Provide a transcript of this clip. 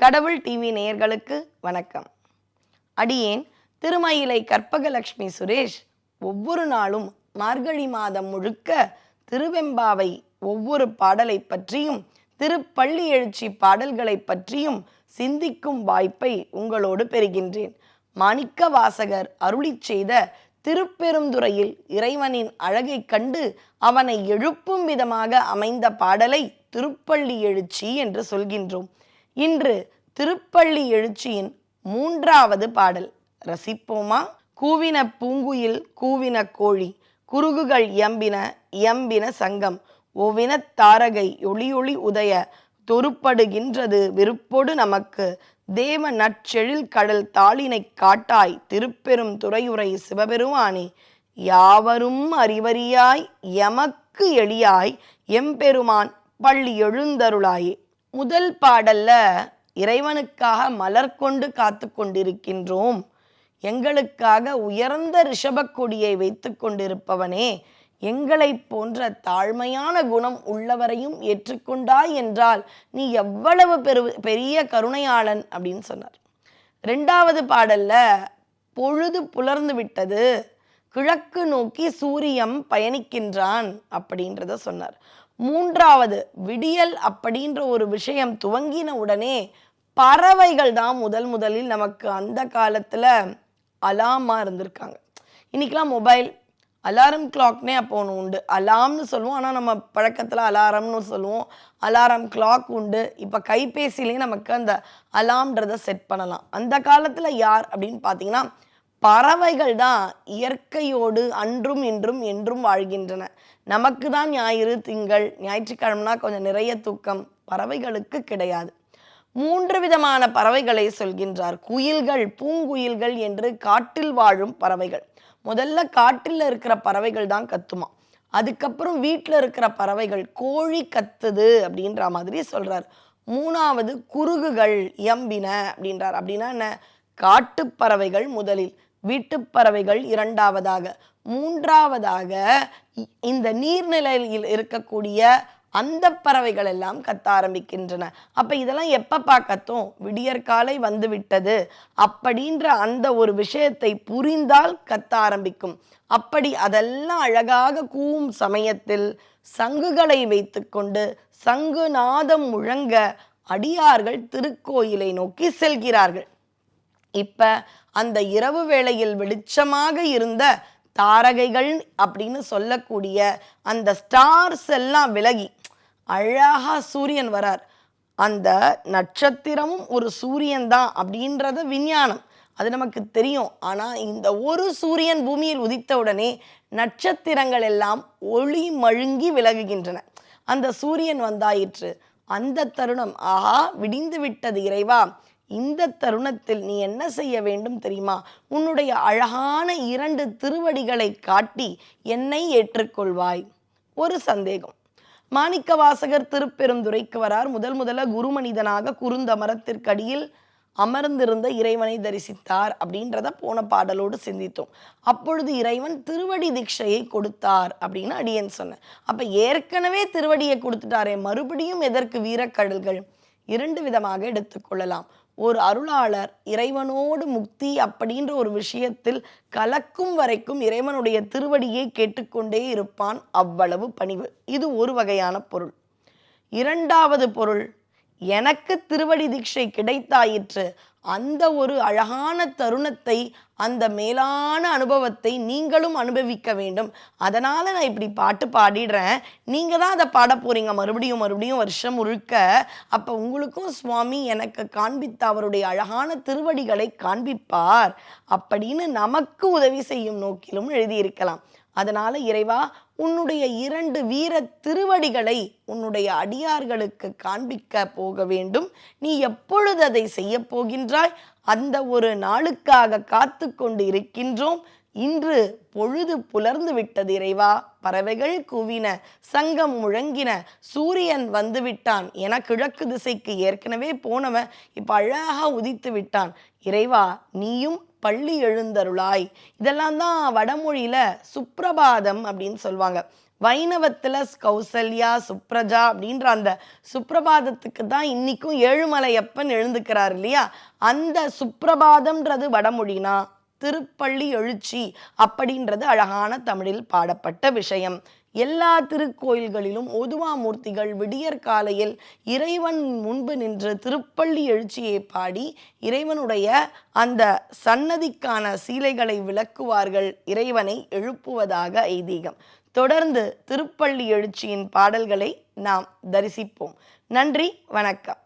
கடவுள் டிவி நேயர்களுக்கு வணக்கம். அடியேன் திருமயிலை கற்பகலட்சுமி சுரேஷ் ஒவ்வொரு நாளும் மார்கழி மாதம் முழுக்க திருவெம்பாவை ஒவ்வொரு பாடலை பற்றியும் திருப்பள்ளி எழுச்சி பாடல்களை பற்றியும் சிந்திக்கும் வாய்ப்பை உங்களோடு பெறுகின்றேன். மாணிக்க வாசகர் அருளிச் செய்த திருப்பெருந்துறையில் இறைவனின் அழகைக் கண்டு அவனை எழுப்பும் விதமாக அமைந்த பாடலை திருப்பள்ளி எழுச்சி என்று சொல்கின்றோம். இன்று திருப்பள்ளி எழுச்சியின் மூன்றாவது பாடல். ரசிப்போமா? கூவின பூங்குயில் கூவின கோழி குறுகுகள் எம்பின எம்பின சங்கம் ஒவின தாரகை ஒளியொளி உதய தொருப்படுகின்றது விருப்பொடு நமக்கு தேவ நற்செழில் கடல் தாளினைக் காட்டாய் திருப்பெரும் துறையுரை சிவபெருமானே யாவரும் அறிவறியாய் எமக்கு எளியாய் எம்பெருமான் பள்ளி எழுந்தருளாயே. முதல் பாடல்ல இறைவனுக்காக மலர் கொண்டு காத்து கொண்டிருக்கின்றோம். எங்களுக்காக உயர்ந்த ரிஷபக் கொடியை வைத்து கொண்டிருப்பவனே எங்களைப் போன்ற தாழ்மையான குணம் உள்ளவரையும் ஏற்றுக்கொண்டாய் என்றால் நீ எவ்வளவு பெரு பெரிய கருணையாளன் அப்படின்னு சொன்னார். ரெண்டாவது பாடல்ல பொழுது புலர்ந்து விட்டது. கிழக்கு நோக்கி சூரியன் பயணிக்கின்றான் அப்படின்றத சொன்னார். மூன்றாவது விடியல் அப்படின்ற ஒரு விஷயம் துவங்கின உடனே பறவைகள் தான் முதல் முதலில் நமக்கு அந்த காலத்தில் அலாமாக இருந்திருக்காங்க. இன்றைக்கெலாம் மொபைல் அலாரம் கிளாக்னே அப்போ ஒன்று உண்டு. அலாம்னு சொல்லுவோம் ஆனால் நம்ம பழக்கத்தில் அலாரம்னு சொல்லுவோம். அலாரம் கிளாக் உண்டு. இப்போ கைபேசியிலே நமக்கு அந்த அலாம்ன்றதை செட் பண்ணலாம். அந்த காலத்தில் யார் அப்படின்னு பார்த்தீங்கன்னா பறவைகள் தான் இயற்கையோடு அன்றும் இன்றும் என்றும் வாழ்கின்றன. நமக்கு தான் ஞாயிறு திங்கள் ஞாயிற்றுக்கிழமைனா கொஞ்சம் நிறைய தூக்கம் பறவைகளுக்கு கிடையாது. மூன்று விதமான பறவைகளை சொல்கின்றார். குயில்கள் பூங்குயில்கள் என்று காட்டில் வாழும் பறவைகள். முதல்ல காட்டில் இருக்கிற பறவைகள் தான் கத்துமா. அதுக்கப்புறம் வீட்டில் இருக்கிற பறவைகள் கோழி கத்துது அப்படின்ற மாதிரி சொல்றார். மூணாவது குருகுகள் எம்பின அப்படின்றார். அப்படின்னா என்ன? காட்டுப்பறவைகள் முதலில். வீட்டுப் பறவைகள் இரண்டாவதாக. மூன்றாவதாக இந்த நீர்நிலையில் இருக்கக்கூடிய அந்த பறவைகள் எல்லாம் கத்த ஆரம்பிக்கின்றன. அப்ப இதெல்லாம் எப்பப்பா கத்தும் விடியற்காலை வந்து விட்டது அப்படின்ற அந்த ஒரு விஷயத்தை புரிந்தால் கத்த ஆரம்பிக்கும். அப்படி அதெல்லாம் அழகாக கூவும் சமயத்தில் சங்குகளை வைத்துக்கொண்டு சங்கு நாதம் முழங்க அடியார்கள் திருக்கோயிலை நோக்கி செல்கிறார்கள். இப்ப அந்த இரவு வேளையில் வெளிச்சமாக இருந்த தாரகைகள் அப்படின்னு சொல்லக்கூடிய அந்த ஸ்டார்ஸ் எல்லாம் விலகி அழகா சூரியன் வரார். அந்த நட்சத்திரமும் ஒரு சூரியன் தான் அப்படின்றத விஞ்ஞானம். அது நமக்கு தெரியும். ஆனால் இந்த ஒரு சூரியன் பூமியில் உதித்த உடனே நட்சத்திரங்கள் எல்லாம் ஒளி மழுங்கி விலகுகின்றன. அந்த சூரியன் வந்தாயிற்று. அந்த தருணம் ஆஹா விடிந்து விட்டது இறைவா. இந்த தருணத்தில் நீ என்ன செய்ய வேண்டும் தெரியுமா? உன்னுடைய அழகான இரண்டு திருவடிகளை காட்டி என்னை ஏற்றுக்கொள்வாய். ஒரு சந்தேகம். மாணிக்க வாசகர் திருப்பெருந்துரைக்கு வரார். முதல் முதல்ல குருமனிதனாக குறுந்த மரத்திற்கடியில் அமர்ந்திருந்த இறைவனை தரிசித்தார் அப்படின்றத போன பாடலோடு சிந்தித்தோம். அப்பொழுது இறைவன் திருவடி தீட்சையை கொடுத்தார் அப்படின்னு அடியன் சொன்னேன் அப்ப ஏற்கனவே திருவடியை கொடுத்துட்டாரே மறுபடியும் எதற்கு வீரக்கடல்கள்? இரண்டு விதமாக எடுத்துக்கொள்ளலாம் ஒரு அருளாளர் இறைவனோடு முக்தி அப்படின்ற ஒரு விஷயத்தில் கலக்கும் வரைக்கும் இறைவனுடைய திருவடியை கேட்டுக்கொண்டே இருப்பான் அவ்வளவு பணிவு. இது ஒரு வகையான பொருள். இரண்டாவது பொருள் எனக்கு திருவடி தீட்சை கிடைத்தாயிற்று அந்த ஒரு அழகான தருணத்தை அந்த மேலான அனுபவத்தை நீங்களும் அனுபவிக்க வேண்டும். அதனால நான் இப்படி பாட்டு பாடிடுறேன். நீங்க தான் அதை பாட போறீங்க. மறுபடியும் மறுபடியும் வருஷம் முழுக்க. அப்ப உங்களுக்கும் சுவாமி எனக்கு காண்பித்த அவருடைய அழகான திருவடிகளை காண்பிப்பார் அப்படின்னு நமக்கு உதவி செய்யும் நோக்கிலும் எழுதியிருக்கலாம். அதனால இறைவா உன்னுடைய இரண்டு வீர திருவடிகளை உன்னுடைய அடியார்களுக்கு காண்பிக்க போக வேண்டும். நீ எப்பொழுது அதை செய்ய போகின்றாய்? அந்த ஒரு நாளுக்காக காத்து கொண்டு இருக்கின்றோம். இன்று பொழுது புலர்ந்து விட்டது இறைவா. பறவைகள் கூவின சங்கம் முழங்கின சூரியன் வந்து விட்டான் என கிழக்கு திசைக்கு ஏற்கனவே போனவன் இப்ப அழகா உதித்து விட்டான். இறைவா நீயும் பள்ளி எழுந்தருளாய். இதெல்லாம் தான் வடமொழியில் சுப்பிரபாதம் அப்படின்னு சொல்லுவாங்க. வைணவத்தில் கௌசல்யா சுப்ரஜா அப்படின்ற அந்த சுப்ரபாதத்துக்கு தான் இன்றைக்கும் ஏழுமலையப்பன் எழுந்துக்கிறார் இல்லையா? அந்த சுப்ரபாதம்ன்றது வடமொழினா திருப்பள்ளி எழுச்சி அப்படின்றது அழகான தமிழில் பாடப்பட்ட விஷயம். எல்லா திருக்கோயில்களிலும் ஒதுவாமூர்த்திகள் விடியற் காலையில் இறைவன் முன்பு நின்று திருப்பள்ளி எழுச்சியை பாடி இறைவனுடைய அந்த சன்னதிக்கான சீலைகளை விளக்குவார்கள் இறைவனை எழுப்புவதாக ஐதீகம். தொடர்ந்து திருப்பள்ளி எழுச்சியின் பாடல்களை நாம் தரிசிப்போம். நன்றி வணக்கம்.